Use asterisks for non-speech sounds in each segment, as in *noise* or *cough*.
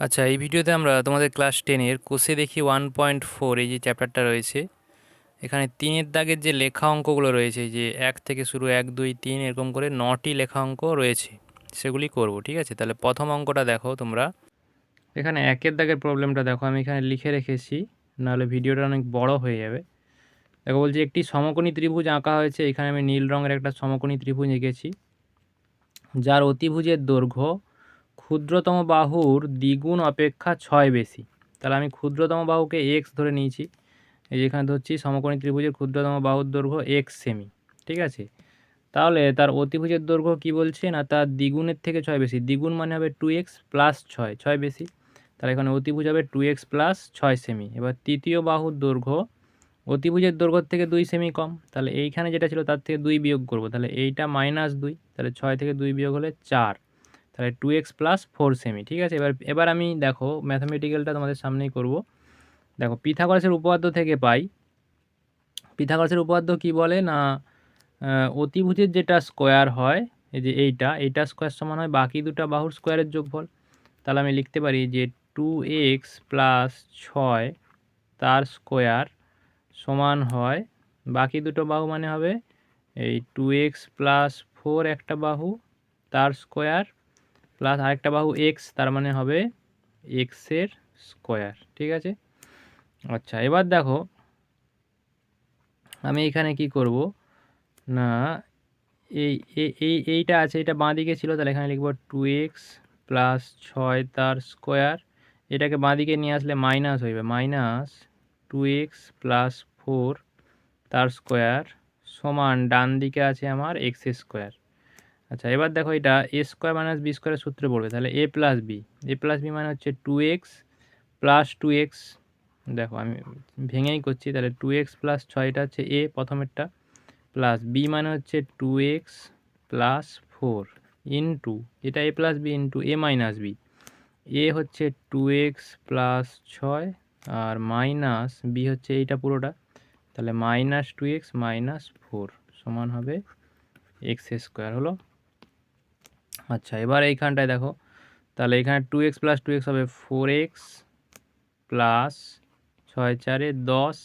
আচ্ছা এই ভিডিওতে আমরা তোমাদের ক্লাস টেনের কোষে দেখি ওয়ান পয়েন্ট ফোর এই যে চ্যাপ্টারটা রয়েছে। এখানে তিনের দাগের যে লেখা অঙ্কগুলো রয়েছে যে এক থেকে শুরু এক, দুই, তিন, এরকম করে নটি লেখা অঙ্ক রয়েছে, সেগুলি করব, ঠিক আছে? তাহলে প্রথম অঙ্কটা দেখো তোমরা। এখানে একের দাগের প্রবলেমটা দেখো, আমি এখানে লিখে রেখেছি, নাহলে ভিডিওটা অনেক বড় হয়ে যাবে। দেখো, বলছি একটি সমকোণী ত্রিভুজ আঁকা হয়েছে, এখানে আমি নীল রঙের একটা সমকোণী ত্রিভুজ এঁকেছি, যার অতিভুজের দৈর্ঘ্য ক্ষুদ্রতম বাহুর দ্বিগুণ অপেক্ষা ছয় বেশি। তাহলে আমি ক্ষুদ্রতম বাহুকে এক্স ধরে নিয়েছি। এই যেখানে ধরছি, সমকোণী ত্রিভুজের ক্ষুদ্রতম বাহুর দৈর্ঘ্য এক্স সেমি ঠিক আছে? তাহলে তার অতিভুজের দৈর্ঘ্য কি বলছে না, তার দ্বিগুণের থেকে ছয় বেশি। দ্বিগুণ মানে হবে টু এক্স প্লাস ছয় ছয় বেশি। তাহলে এখানে অতিভুজ হবে টু এক্স প্লাস ছয় সেমি এবার তৃতীয় বাহুর দৈর্ঘ্য, অতিভুজের দৈর্ঘ্য থেকে দুই সেমি কম। তাহলে এইখানে যেটা ছিল তার থেকে দুই বিয়োগ করব। তাহলে এইটা মাইনাস দুই, তাহলে ছয় থেকে দুই বিয়োগ হলে চার। তাহলে টু এক্স প্লাস ফোর সেমি ঠিক আছে? এবার এবার আমি দেখো ম্যাথামেটিক্যালটা তোমাদের সামনেই করব। দেখো পিথাগরাসের উপপাদ্য থেকে পাই। পিথাগরাসের উপপাদ্য কি বলে? না অতিভুজের যেটা স্কোয়ার হয়, এই যে এইটা এইটা স্কোয়ার সমান হয়, বাকি দুটা বাহুর স্কোয়ারের যোগফল। তাহলে আমি লিখতে পারি যে টু এক্স প্লাস ছয় তার স্কোয়ার সমান হয়, বাকি দুটো বাহু মানে হবে এই টু এক্স প্লাস ফোর একটা বাহু, তার স্কোয়ার প্লাস আরেকটা বাহু এক্স তার মানে হবে এক্সের স্কোয়ার, ঠিক আছে? আচ্ছা এবার দেখো, আমি এখানে কি করব? না, এই এই এইটা আছে, এটা বাঁ দিকে ছিল, তাহলে এখানে লিখব টু এক্স প্লাস ছয় তার স্কোয়ার, এটাকে বাঁ দিকে নিয়ে আসলে মাইনাস হইবে minus two x plus four তার স্কোয়ার সমান ডান দিকে আছে আমার এক্স স্কোয়ার। আচ্ছা এবার দেখো এটা এ স্কোয়ার মাইনাস বি স্কোয়ারের সূত্রে পড়বে, তাহলে A plus B A plus B মানে হচ্ছে two x plus two x দেখো আমি ভেঙেই করছি, তাহলে টু এক্স প্লাস ছয়টা হচ্ছে এ প্রথমেরটা প্লাস বি মানে হচ্ছে two x plus four into এটা A plus B into A minus B A হচ্ছে টু এক্স প্লাস ছয় আর মাইনাস বি হচ্ছে এইটা পুরোটা, তাহলে minus two x minus four সমান হবে এক্স স্কোয়ার হলো আচ্ছা এবার এইখানটায় দেখো। তাহলে এখানে two x plus two x হবে ফোর এক্স প্লাস ছয় চারে দশ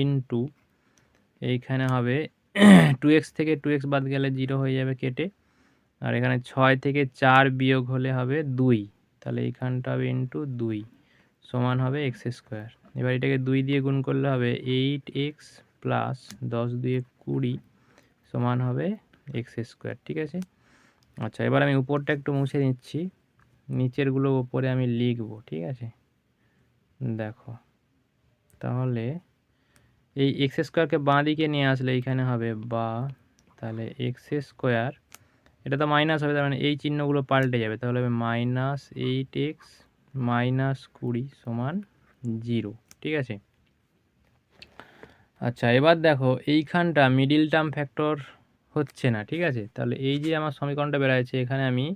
ইন্টু এইখানে হবে *clears throat* টু এক্স থেকে টু এক্স বাদ গেলে জিরো হয়ে যাবে কেটে। আর এখানে ছয় থেকে চার বিয়োগ হলে হবে দুই। তাহলে এইখানটা হবে ইন্টু দুই সমান হবে এক্স স্কোয়ার এবার এটাকে দুই দিয়ে গুণ করলে হবে এইট এক্স প্লাস দশ দুয়ে কুড়ি সমান হবে এক্স স্কোয়ার ঠিক আছে? আচ্ছা এবার আমি উপরটা একটু মুছে নিচ্ছি। নিচেরগুলো ওপরে আমি লিখব, ঠিক আছে? দেখো, তাহলে এই এক্স স্কোয়ারকে বাঁ দিকে নিয়ে আসলে এইখানে হবে বা, তাহলে এক্স স্কোয়ার এটা তো মাইনাস হবে, তার মানে এই চিহ্নগুলো পাল্টে যাবে। তাহলে হবে মাইনাস এইট এক্স মাইনাস কুড়ি সমান জিরো ঠিক আছে? আচ্ছা এবার দেখো, এইখানটা মিডিল টার্ম ফ্যাক্টর হচ্ছে না, ঠিক আছে? তাহলে এই যে আমার সমীকরণটা বেড়াচ্ছে এখানে আমি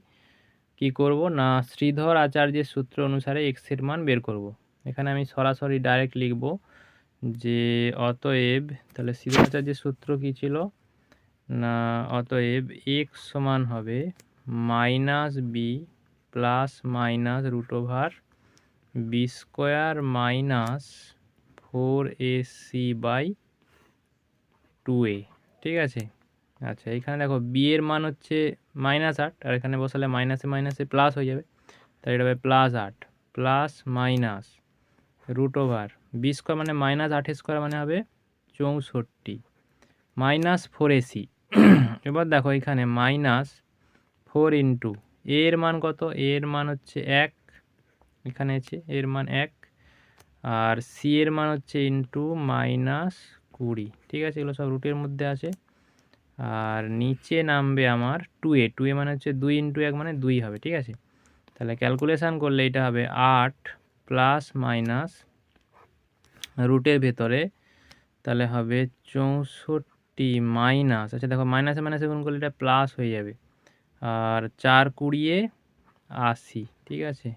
কি করব? না, শ্রীধর আচার্যের সূত্র অনুসারে এক্সের মান বের করব। এখানে আমি সরাসরি ডাইরেক্ট লিখব যে, অতএব, তাহলে শ্রীধর আচার্যের সূত্র কী ছিল? না, অতএব এক্স সমান হবে minus B plus minus root over B square minus four A C by two A ঠিক আছে? আচ্ছা এখানে দেখো বি এর মান হচ্ছে মাইনাস আট, আর এখানে বসালে মাইনাসে মাইনাসে প্লাস হয়ে যাবে। তাই এটা হবে প্লাস আট plus minus root over B square মানে মাইনাস আট স্কোয়ার মানে হবে চৌষট্টি মাইনাস ফোর এসি এবার দেখো এখানে মাইনাস ফোর ইন্টু এর মান কত? এর মান হচ্ছে এক, এখানে আছে এর মান এক, আর সি এর মান হচ্ছে ইন্টু মাইনাস কুড়ি। ঠিক আছে, এগুলো সব রুটের মধ্যে আছে। আর নিচে নামবে আমার টু এ টু এ মানে হচ্ছে দুই ইন্টু এক মানে দুই হবে, ঠিক আছে? তাহলে ক্যালকুলেশান করলে এটা হবে আট প্লাস মাইনাস রুটের ভেতরে, তাহলে হবে চৌষট্টি মাইনাস আচ্ছা দেখো মাইনাসে মাইনাসে গুণ করলে এটা প্লাস হয়ে যাবে। আর চার কুড়িয়ে আশি, ঠিক আছে?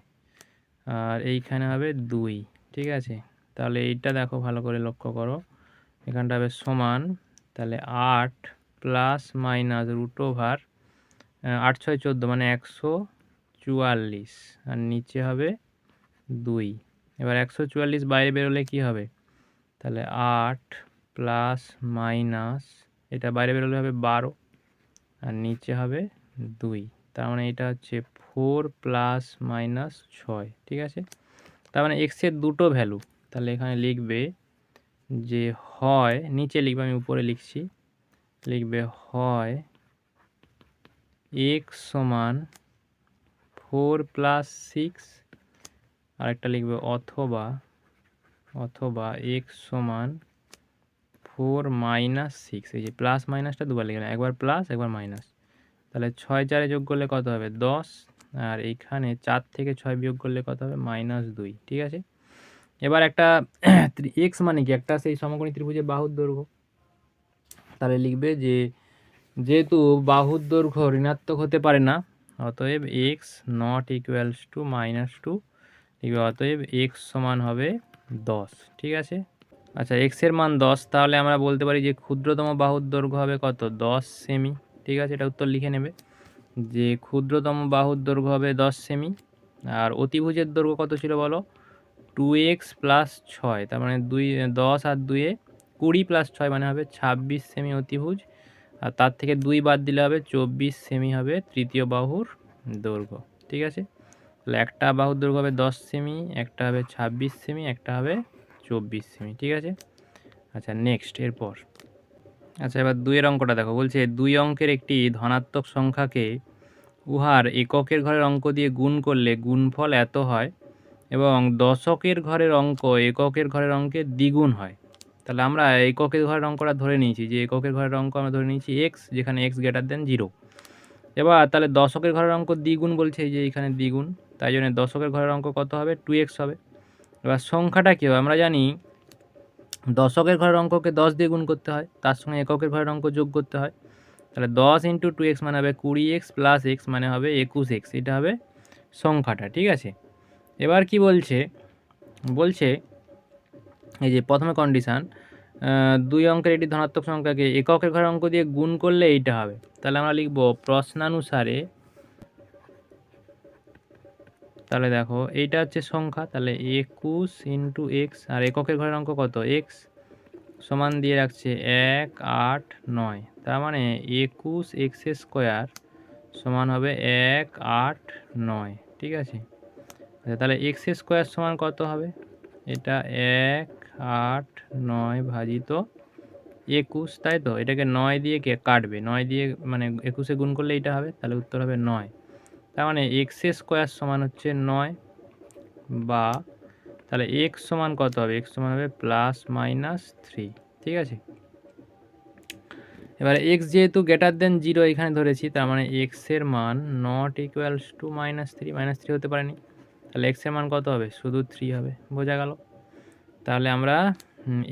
আর এইখানে হবে দুই, ঠিক আছে? তাহলে এইটা দেখো ভালো করে লক্ষ্য করো, এখানটা হবে সমান, তাহলে আট প্লাস মাইনাস রুট ওভার আট ছয় চোদ্দ মানে একশো চুয়াল্লিশ। আর নিচে হবে দুই। এবার একশো চুয়াল্লিশ বাইরে বেরোলে কী হবে? তাহলে আট প্লাস মাইনাস, এটা বাইরে বেরোলে হবে বারো। আর নিচে হবে দুই। তার মানে এটা হচ্ছে ফোর প্লাস মাইনাস ছয়, ঠিক আছে? তার মানে এক্সের দুটো ভ্যালু। তাহলে এখানে লিখবে যে হয়, নিচে লিখবে, আমি উপরে লিখছি। লিখবে হয় এক্স সমান ফোর প্লাস সিক্স আরেকটা লিখবে অথবা অথবা এক্স সমান ফোর মাইনাস সিক্স এই যে প্লাস মাইনাসটা দুবার লিখলাম, একবার প্লাস একবার মাইনাস তাহলে ছয় চারে যোগ করলে কত হবে? দশ, আর এইখানে চার থেকে ছয় বিয়োগ করলে কত হবে? মাইনাস দুই, ঠিক আছে? এবার একটা *coughs* এক্স মানে কি? একটা সেই সমকোণী ত্রিভুজের বাহুর দৈর্ঘ্য। তাহলে লিখবে যে, যেহেতু বাহুর দৈর্ঘ্য ঋণাত্মক হতে পারে না, অতএব x not equals to minus two লিখবে অতএব এক্স সমান হবে দশ, ঠিক আছে? আচ্ছা এক্সের মান দশ, তাহলে আমরা বলতে পারি যে ক্ষুদ্রতম বাহুর দৈর্ঘ্য হবে কত? দশ সেমি ঠিক আছে? এটা উত্তর লিখে নেবে। যে ক্ষুদ্রতম বাহুর দৈর্ঘ্য হবে দশ সেমি আর অতিভুজের দৈর্ঘ্য কত ছিল বলো? টু এক্স প্লাস ছয়, তার মানে দুই, দশ আর দুয়ে কুড়ি প্লাস ছয় মানে হবে ছাব্বিশ সেমি অতিভুজ। আর তার থেকে দুই বাদ দিলে হবে চব্বিশ সেমি হবে তৃতীয় বাহুর দৈর্ঘ্য। ঠিক আছে? তাহলে একটা বাহুর দৈর্ঘ্য হবে দশ সেমি একটা হবে ছাব্বিশ সেমি একটা হবে চব্বিশ সেমি ঠিক আছে? আচ্ছা নেক্সট এরপর। আচ্ছা এবার দুইয়ের অঙ্কটা দেখো। বলছে, দুই অঙ্কের একটি ধনাত্মক সংখ্যাকে উহার এককের ঘরের অঙ্ক দিয়ে গুণ করলে গুণফল এত হয় এবং দশকের ঘরের অঙ্ক এককের ঘরের অঙ্কে দ্বিগুণ হয়। তাহলে আমরা এককের ঘরের অঙ্কটা ধরে নিয়েছি, যে এককের ঘরের অঙ্ক আমরা ধরে নিয়েছি এক্স যেখানে এক্স গ্রেটার দেন জিরো এবার তাহলে দশকের ঘরের অঙ্ক দ্বিগুণ বলছে যে এখানে দ্বিগুণ, তাই জন্য দশকের ঘরের অঙ্ক কত হবে? টু এক্স হবে। এবার সংখ্যাটা কী হবে? আমরা জানি দশকের ঘরের অঙ্ককে দশ দিয়ে গুণ করতে হয়, তার সঙ্গে এককের ঘরের অঙ্ক যোগ করতে হয়। তাহলে দশ ইন্টু টু এক্স মানে হবে কুড়ি এক্স প্লাস এক্স মানে হবে একুশ এক্স এটা হবে সংখ্যাটা, ঠিক আছে? এবার কি বলছে? বলছে এই যে প্রথমে কন্ডিশান দুই অঙ্কের একটি ধনাত্মক সংখ্যাকে এককের ঘরের অঙ্ক দিয়ে গুণ করলে এইটা হবে। তাহলে আমরা লিখব প্রশ্নানুসারে, তাহলে দেখো এইটা হচ্ছে সংখ্যা, তাহলে একুশ ইন্টু এক্স, আর এককের ঘরের অঙ্ক কত? এক্স সমান দিয়ে রাখছে এক, আট, নয়। তার মানে একুশ এক্স স্কোয়ার সমান হবে এক, আট, নয়। ঠিক আছে? আচ্ছা তাহলে এক্স স্কোয়ার সমান কত হবে? এটা এক আট, নয় ভাজিত একুশ, তাই তো? এটাকে নয় দিয়ে কে কাটবে? নয় দিয়ে মানে একুশে গুণ করলে এটা হবে? তাহলে উত্তর হবে নয়। তার মানে এক্স স্কোয়ার সমান হচ্ছে নয় বা তাহলে এক্স সমান কত হবে? এক্স সমান হবে প্লাস মাইনাস থ্রি। ঠিক আছে? এবার এক্স যেহেতু গ্রেটার দেন জিরো এখানে ধরেছি, তার মানে এক্সের মান not equals to minus three. Minus three হতে পারেনি। তাহলে এক্সের মান কত হবে? শুধু থ্রি হবে। বোঝা গেল? তাহলে আমরা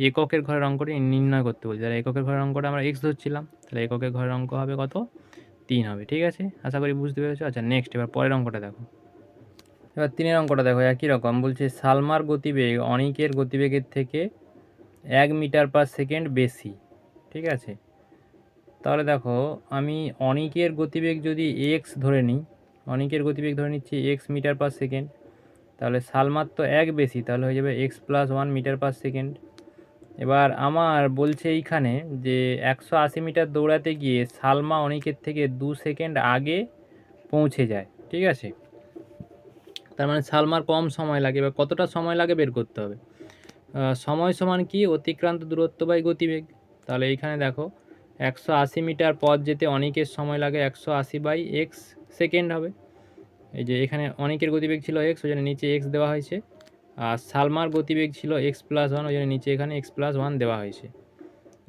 এককের ঘরের অঙ্কটি নির্ণয় করতে বলছি তাহলে এককের ঘরের অঙ্কটা আমরা এক্স ধরছিলাম। তাহলে এককের ঘরের অঙ্ক হবে কত? তিন হবে, ঠিক আছে? আশা করি বুঝতে পেরেছ? আচ্ছা নেক্সট এবার পরের অঙ্কটা দেখো। এবার তিনের অঙ্কটা দেখো, একই রকম। বলছে সালমার গতিবেগ অনিকের গতিবেগের থেকে এক মিটার পার সেকেন্ড বেশি, ঠিক আছে? তাহলে দেখো, আমি অনিকের গতিবেগ যদি এক্স ধরে নিই, অনিকের গতিবেগ ধরে নিচ্ছি এক্স মিটার পার সেকেন্ড তাহলে সালমার তো এক বেশি, তাহলে হয়ে যাবে x plus one metre per second এবার আমার বলছে এইখানে যে একশো আশি মিটার দৌড়াতে গিয়ে সালমা অনেকের থেকে দু সেকেন্ড আগে পৌঁছে যায়, ঠিক আছে? তার মানে সালমার কম সময় লাগে, এবার কতটা সময় লাগে বের করতে হবে? সময় সমান কি? অতিক্রান্ত দূরত্ব বাই গতিবেগ। তাহলে এইখানে দেখো, একশো আশি মিটার পথ যেতে অনেকের সময় লাগে একশো আশি বাই এক্স সেকেন্ড হবে। এই যে এখানে অনেকের গতিবেগ ছিল এক্স ওই জন্য নিচে এক্স দেওয়া হয়েছে। আর সালমার গতিবেগ ছিল এক্স প্লাস ওয়ান ওই জন্য নিচে এখানে এক্স প্লাস ওয়ান দেওয়া হয়েছে।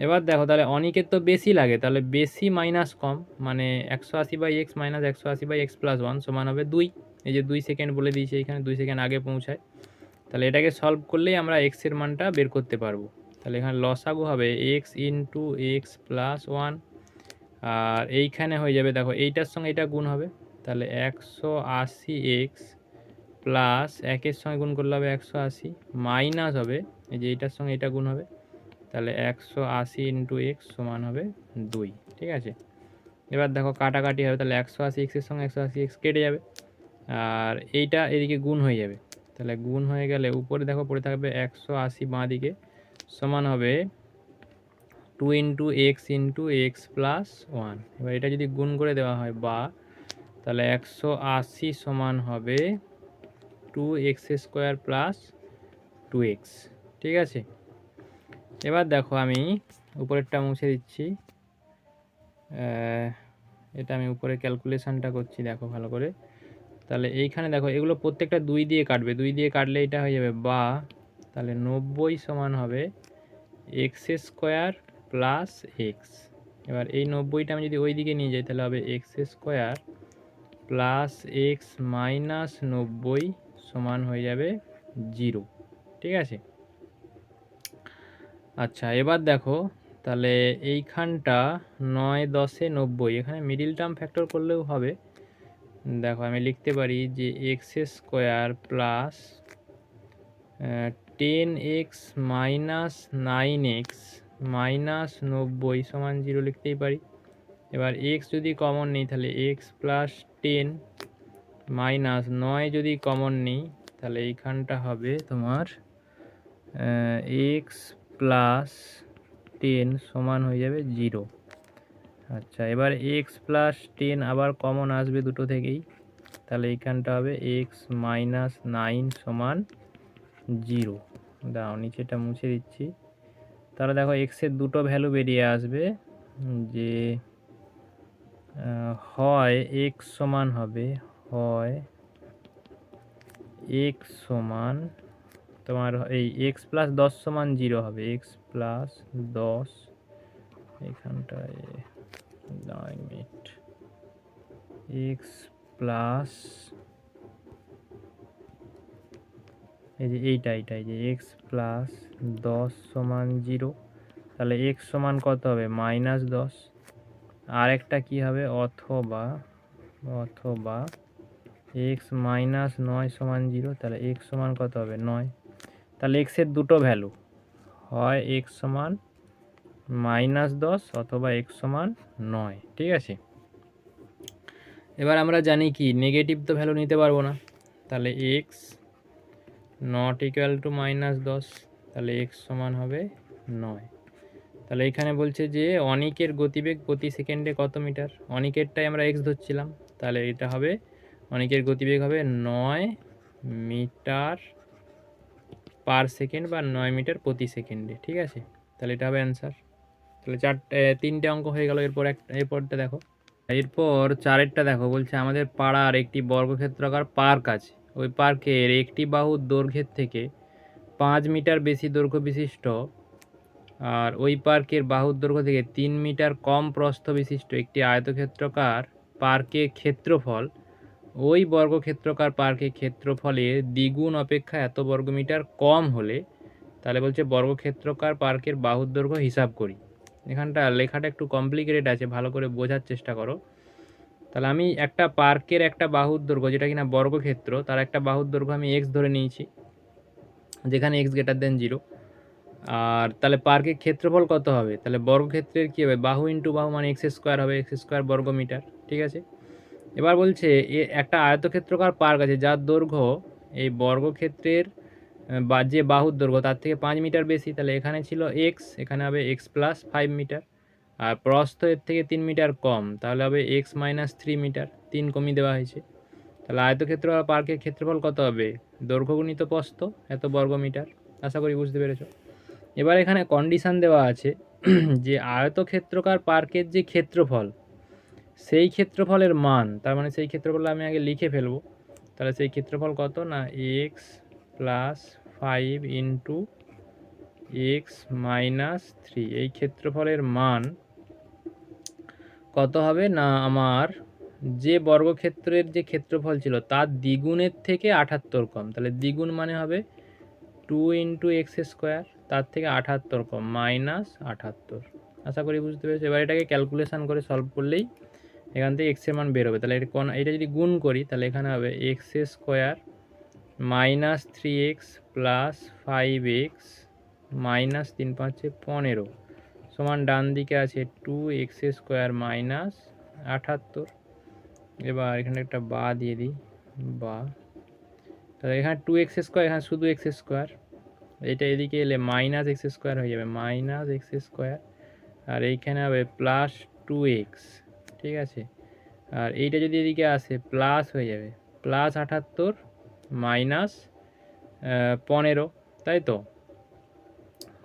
এবার দেখো, তাহলে অনেকের তো বেশি লাগে, তাহলে বেশি মাইনাস কম মানে একশো আশি বাই এক্স মাইনাস একশো আশি বাই এক্স প্লাস ওয়ান সমান হবে দুই। এই যে দুই সেকেন্ড বলে দিয়েছে এখানে, দুই সেকেন্ড আগে পৌঁছায়। তাহলে এটাকে সলভ করলেই আমরা এক্সের মানটা বের করতে পারব। তাহলে এখানে লসাগু হবে x into x plus one আর এইখানে হয়ে যাবে, দেখো, এইটার সঙ্গে এটা গুণ হবে। তাহলে একশো আশি এক্স প্লাস একের সঙ্গে গুণ করলে হবে একশো আশি, মাইনাস হবে, এই যে এইটার সঙ্গে এটা গুণ হবে, তাহলে একশো আশি ইন্টু এক্স সমান হবে দুই, ঠিক আছে? এবার দেখো কাটাকাটি হবে, তাহলে একশো আশি এক্সের সঙ্গে একশো আশি এক্স কেটে যাবে, আর এইটা এদিকে গুণ হয়ে যাবে, তাহলে গুণ হয়ে গেলে উপরে দেখো পড়ে থাকবে একশো আশি বাঁ দিকে, সমান হবে two into x into x plus one, এবার এটা যদি গুণ করে দেওয়া হয় বা তাহলে একশো আশি সমান হবে two x square plus two x, ঠিক আছে? এবার দেখো আমি উপরেরটা মুছে দিচ্ছি। এটা আমি উপরে ক্যালকুলেশনটা করছি, দেখো ভালো করে। তাহলে এইখানে দেখো, এগুলো প্রত্যেকটা দুই দিয়ে কাটবে। দুই দিয়ে কাটলে এটা হয়ে যাবে বা, তাহলে নব্বই সমান হবে এক্স স্কোয়ার প্লাস এক্স। এবার এই নব্বইটা আমি যদি ওই দিকে নিয়ে যাই, তাহলে হবে x square plus x minus নব্বই সমান হয়ে যাবে জিরো ঠিক আছে? আচ্ছা এবার দেখো, তাহলে এইখানটা নয় দশে নব্বই, এখানে মিডিল টার্ম ফ্যাক্টর করলেও হবে। দেখো, আমি লিখতে পারি যে x square plus ten x minus nine x minus নব্বই সমান জিরো লিখতেই পারি। এবার এক্স যদি কমন নেই, তাহলে এক্স প্লাস টেন মাইনাস নয় যদি কমন নেই, তাহলে এইখানটা হবে তোমার এক্স প্লাস টেন সমান হয়ে যাবে জিরো আচ্ছা এবার এক্স প্লাস টেন আবার কমন আসবে দুটো থেকেই, তাহলে এইখানটা হবে এক্স মাইনাস নাইন সমান জিরো দাও, নিচেটা মুছে দিচ্ছি। তাহলে দেখো এক্সের দুটো ভ্যালু বেরিয়ে আসবে, যে হয় এক্স সমান হবে, হয় এক্স সমান তোমার এই এক্স প্লাস দশ সমান জিরো হবে। এক্স প্লাস দশ, এখানটায় নয় মিনিট এক্স প্লাস এই যে এইটা এইটা, এই যে এক্স প্লাস দশ সমান জিরো তাহলে এক্স সমান কত হবে? মাইনাস দশ। আর একটা কী হবে? অথবা অথবা এক্স মাইনাস নয় সমান জিরো তাহলে এক্স সমান কত হবে? নয়। তাহলে এক্সের দুটো ভ্যালু হয় এক্স সমান মাইনাস দশ অথবা এক্স সমান নয়। ঠিক আছে? এবার আমরা জানি কি নেগেটিভ তো ভ্যালু নিতে পারব না। তাহলে x not equal to minus দশ, তাহলে এক্স সমান হবে নয়। তাহলে এখানে বলছে যে অনিকের গতিবেগ প্রতি সেকেন্ডে কত মিটার? অনিকেরটাই আমরা এক্স ধরছিলাম। তাহলে এটা হবে, অনিকের গতিবেগ হবে নয় মিটার পার সেকেন্ড বা নয় মিটার প্রতি সেকেন্ডে, ঠিক আছে? তাহলে এটা হবে অ্যান্সার তাহলে চারটে তিনটে অঙ্ক হয়ে গেল, এরপর এক, এরপরটা দেখো। এরপর চারেরটা দেখো, বলছে আমাদের পাড়ার একটি বর্গক্ষেত্রাকার পার্ক আছে। ওই পার্কের একটি বাহুর দৈর্ঘ্যের থেকে পাঁচ মিটার বেশি দৈর্ঘ্য বিশিষ্ট আর ওই পার্কের বাহুর দৈর্ঘ্য থেকে তিন মিটার কম প্রস্থ বিশিষ্ট একটি আয়তক্ষেত্রকার পার্কের ক্ষেত্রফল, ওই বর্গক্ষেত্রকার পার্কের ক্ষেত্রফলের দ্বিগুণ অপেক্ষা এত বর্গমিটার কম হলে, তাহলে বলছে বর্গক্ষেত্রকার পার্কের বাহুর দৈর্ঘ্য হিসাব করি। এখানটা লেখাটা একটু কমপ্লিকেটেড আছে, ভালো করে বোঝার চেষ্টা করো। তাহলে আমি একটা পার্কের একটা বাহুর দৈর্ঘ্য, যেটা কিনা বর্গক্ষেত্র, তার একটা বাহুর দৈর্ঘ্য আমি এক্স ধরে নিয়েছি, যেখানে এক্স গ্রেটার দেন জিরো আর তাহলে পার্কের ক্ষেত্রফল কত হবে? তাহলে বর্গক্ষেত্রের কী হবে? বাহু ইন্টু বাহু মানে এক্স স্কোয়ার হবে এক্স স্কোয়ার বর্গ মিটার ঠিক আছে? এবার বলছে এ একটা আয়তক্ষেত্রকার পার্ক আছে, যার দৈর্ঘ্য এই বর্গক্ষেত্রের, বা যে বাহুর দৈর্ঘ্য, তার থেকে পাঁচ মিটার বেশি। তাহলে এখানে ছিল এক্স এখানে হবে এক্স প্লাস ফাইভ মিটার। আর প্রস্থ এর থেকে তিন মিটার কম, তাহলে হবে এক্স মাইনাস থ্রি মিটার, তিন কমিয়ে দেওয়া হয়েছে। তাহলে আয়তক্ষেত্র পার্কের ক্ষেত্রফল কত হবে? দৈর্ঘ্য গুণিত প্রস্থ, এত বর্গ মিটার আশা করি বুঝতে পেরেছ। এবার এখানে কন্ডিশান দেওয়া আছে, *clears throat* যে আয়তক্ষেত্রকার পার্কের যে ক্ষেত্রফল, সেই ক্ষেত্রফলের মান, তার মানে সেই ক্ষেত্রফল আমি আগে লিখে ফেলব, তাহলে সেই ক্ষেত্রফল কত? না x plus five into x minus three এই ক্ষেত্রফলের মান কত হবে? না, আমার যে বর্গক্ষেত্রের যে ক্ষেত্রফল ছিল, তার দ্বিগুণের থেকে আঠাত্তর কম, তাহলে দ্বিগুণ মানে হবে টু ইন্টু এক্স স্কোয়ার তার থেকে আঠাত্তর কম মাইনাস আঠাত্তর আশা করি বুঝতে পেরেছি? এবার এটাকে ক্যালকুলেশান করে সলভ করলেই এখান থেকে এক্সের মান বেরোবে তাহলে এটা কোন এটা যদি গুণ করি, তাহলে এখানে হবে x square minus three x plus five x minus তিন পাঁচে পনেরো। সমান ডান দিকে আছে টু এক্স স্কোয়ার মাইনাস আঠাত্তর এবার এখানে একটা বা দিয়ে দিই, বা। তাহলে এখানে টু এক্স স্কোয়ার এখানে শুধু এক্স স্কোয়ার এটা এদিকে এলে মাইনাস এক্স স্কোয়ার হয়ে যাবে মাইনাস এক্স স্কোয়ার আর এইখানে হবে প্লাস টু এক্স ঠিক আছে? আর এইটা যদি এদিকে আসে প্লাস হয়ে যাবে প্লাস আটাত্তর মাইনাস পনেরো, তাই তো?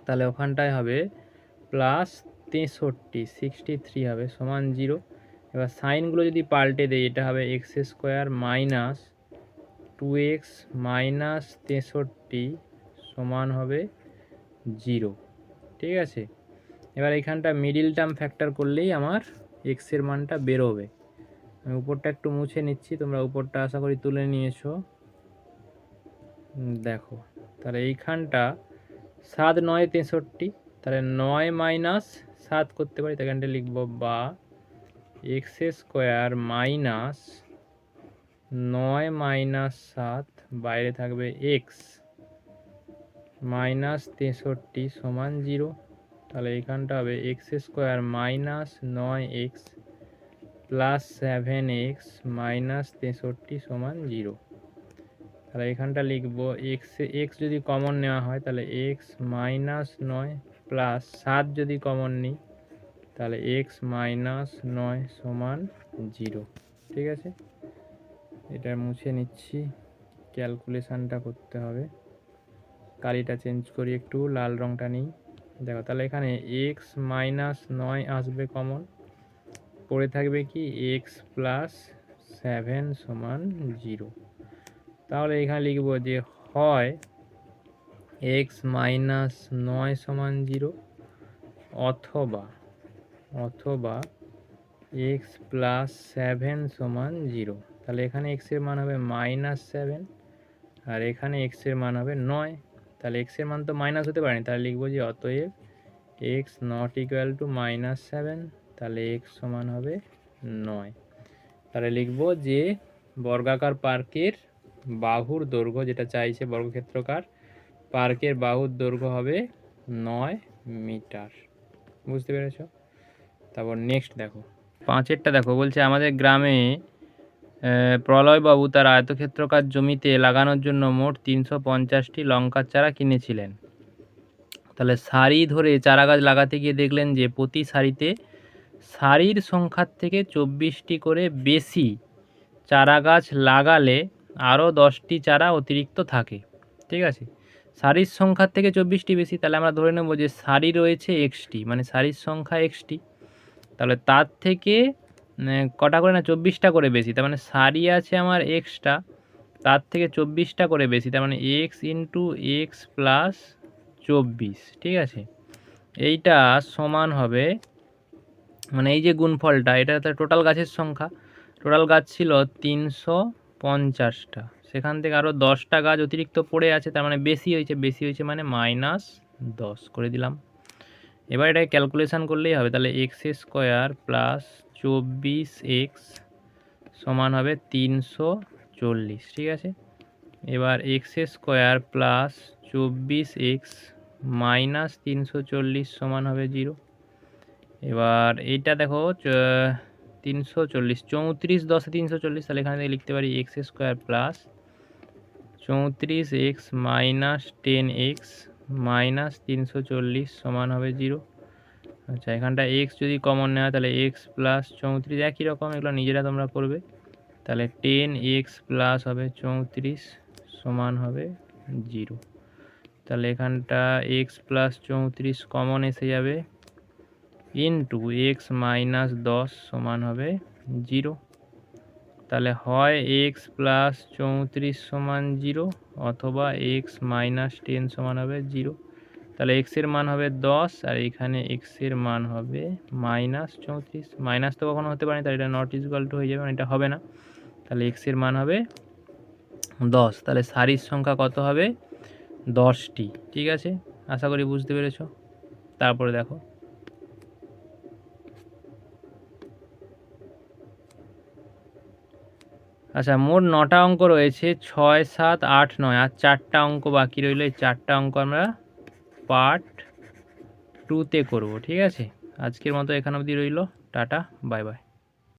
তাহলে ওখানটায় হবে প্লাস তেষট্টি সিক্সটি থ্রি হবে, সমান জিরো এবার সাইনগুলো যদি পাল্টে দেয় এটা হবে x square minus two x minus তেষট্টি সমান হবে জিরো। ঠিক আছে? এবার এখানটা মিডিল টার্ম ফ্যাক্টর করলেই আমার এক্সের মানটা বেরোবে। আমি উপরটা একটু মুছে নিচ্ছি, তোমরা উপরটা আশা করি তুলে নিয়েছো। দেখো, তাহলে এইখানটা সাত নয় তেষট্টি, তাহলে নয় মাইনাস সাত করতে পারি এখানটা লিখব বা এক্স স্কোয়ার মাইনাস নয় মাইনাস সাত বাইরে থাকবে এক্স মাইনাস তেষট্টি সমান জিরো, তাহলে এখানটা হবে এক্স স্কোয়ার মাইনাস নয় x plus seven x minus তেষট্টি সমান জিরো। তাহলে এখানটা লিখব এক্স এক্স যদি কমন নেওয়া হয়, তাহলে এক্স মাইনাস নয় প্লাস সাত যদি কমন নিই, তাহলে এক্স মাইনাস নয় সমান জিরো। ঠিক আছে? এটা মুছে নিচ্ছি ক্যালকুলেশানটা করতে হবে। কালিটা চেঞ্জ করি, একটু লাল রঙটা নিই। দেখো, তাহলে এখানে এক্স মাইনাস নয় আসবে কমন পড়ে থাকবে কি? এক্স প্লাস সেভেন সমান জিরো তাহলে এখানে লিখব যে হয় এক্স মাইনাস নয় সমান জিরো অথবা অথবা এক্স প্লাস সেভেন সমান জিরো তাহলে এখানে এক্সের মান হবে মাইনাস সেভেন আর এখানে এক্সের মান হবে নয়। তাহলে এক্সের মান তো মাইনাস হতে পারেনি। তাহলে লিখব যে অতএব x not equal to minus seven তাহলে এক্স সমান হবে নয়। তাহলে লিখব যে বর্গাকার পার্কের বাহুর দৈর্ঘ্য যেটা চাইছে বর্গক্ষেত্রকার, পার্কের বাহুর দৈর্ঘ্য হবে নয় মিটার। বুঝতে পেরেছ? তারপর নেক্সট দেখো। পাঁচেরটা দেখো, বলছে আমাদের গ্রামে প্রলয়বাবু তার আয়তক্ষেত্রকার জমিতে লাগানোর জন্য মোট তিনশো পঞ্চাশটি লঙ্কার চারা কিনেছিলেন। তাহলে সারি ধরে চারা গাছ লাগাতে গিয়ে দেখলেন যে প্রতি সারিতে সারির সংখ্যার থেকে চব্বিশটি করে বেশি চারা গাছ লাগালে আরও দশটি চারা অতিরিক্ত থাকে। ঠিক আছে? সারির সংখ্যার থেকে চব্বিশটি বেশি, তাহলে আমরা ধরে নেব যে সারি রয়েছে এক্সটি মানে সারির সংখ্যা এক্সটি তাহলে তার থেকে কটা করে না, চব্বিশটা করে বেশি। তার মানে সারি আছে আমার এক্সটা তার থেকে চব্বিশটা করে বেশি। তার মানে এক্স ইন্টু এক্স প্লাস চব্বিশ, ঠিক আছে? এইটা সমান হবে মানে এই যে গুণফলটা, এটা তো টোটাল গাছের সংখ্যা। টোটাল গাছ ছিল তিনশো পঞ্চাশটা। সেখান থেকে আরও দশটা গাছ অতিরিক্ত পড়ে আছে, তার মানে বেশি হয়েছে বেশি হয়েছে মানে মাইনাস দশ করে দিলাম। এবার এটাকে ক্যালকুলেশান করলেই হবে, তাহলে এক্স স্কোয়ার প্লাস চব্বিশ এক্স সমান হবে তিনশো চল্লিশ, ঠিক আছে? এবার এক্স স্কোয়ার প্লাস চব্বিশ এক্স মাইনাস তিনশো চল্লিশ সমান হবে জিরো। এবার এইটা দেখো তিনশো চল্লিশ, চৌত্রিশ দশে তিনশো চল্লিশ, তাহলে এখানে থেকে লিখতে পারি এক্স স্কোয়ার প্লাস চৌত্রিশ x minus ten x minus তিনশো চল্লিশ সমান হবে জিরো। আচ্ছা এখানটা এক্স যদি কমন নেওয়া তাহলে এক্স প্লাস চৌত্রিশ, একই রকম, এগুলো নিজেরা তোমরা করবে। তাহলে টেন এক্স প্লাস হবে চৌত্রিশ সমান হবে জিরো তাহলে এখানটা এক্স প্লাস চৌত্রিশ কমন এসে যাবে ইন্টু এক্স মাইনাস দশ সমান হবে জিরো তাহলে হয় এক্স প্লাস চৌত্রিশ সমান জিরো অথবা এক্স মাইনাস টেন সমান হবে জিরো তাহলে এক্সের মান হবে দশ, আর এখানে এক্সের মান হবে মাইনাস চৌত্রিশ। মাইনাস তো কখনো হতে পারে তাহলে এটা নট ইজুয়াল টু হয়ে যাবে মানে এটা হবে না। তাহলে এক্সের মান হবে দশ। তাহলে সারির সংখ্যা কত হবে? দশটি। ঠিক আছে? আশা করি বুঝতে পেরেছ। তারপরে দেখো। আচ্ছা মোট নটা অঙ্ক রয়েছে, ছয়, সাত, আট, নয়, আর চারটা অঙ্ক বাকি রইল। এই চারটা অঙ্ক আমরা পার্ট টুতে করব ঠিক আছে? আজকের মতো এখানে অবধি রইল টাটা বাই বাই